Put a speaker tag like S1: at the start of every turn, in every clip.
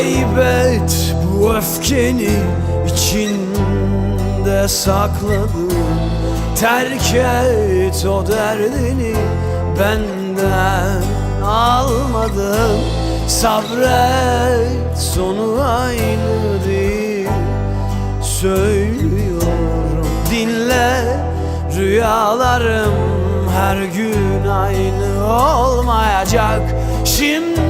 S1: Kaybet bu öfkeni içinde sakladın. Terk et o derdini benden almadın. Sabret sonu aynı değil. Söylüyorum dinle. Rüyalarım her gün aynı olmayacak. Şimdi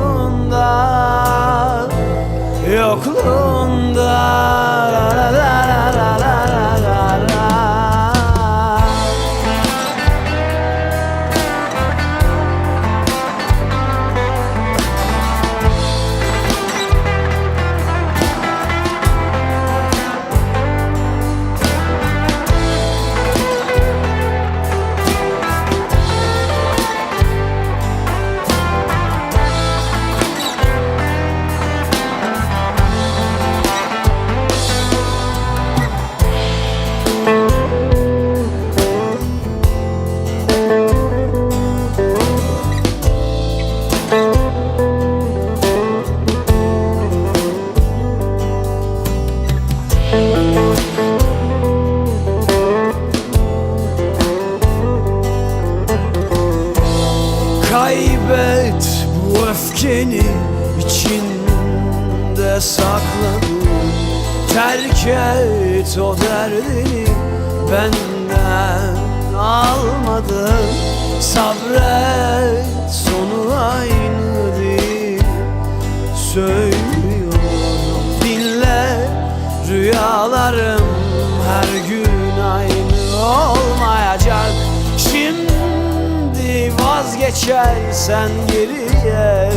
S1: öfkeni içinde sakladın Terk et o derdini benden almadın Sabret sonu aynı değil. Söylüyorum dinle. Rüyalarım her gün aynı olmayacak. Şimdi vazgeçersen geriye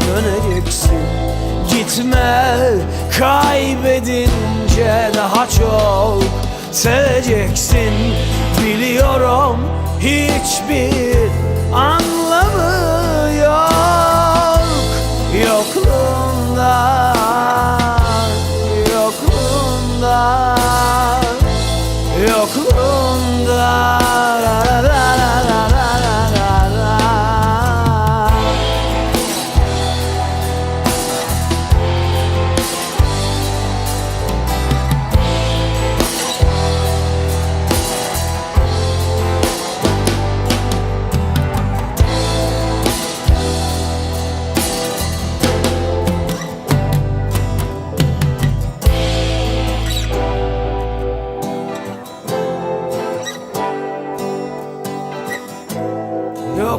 S1: döneceksin. Gitme kaybedince daha çok seveceksin. Biliyorum hiçbir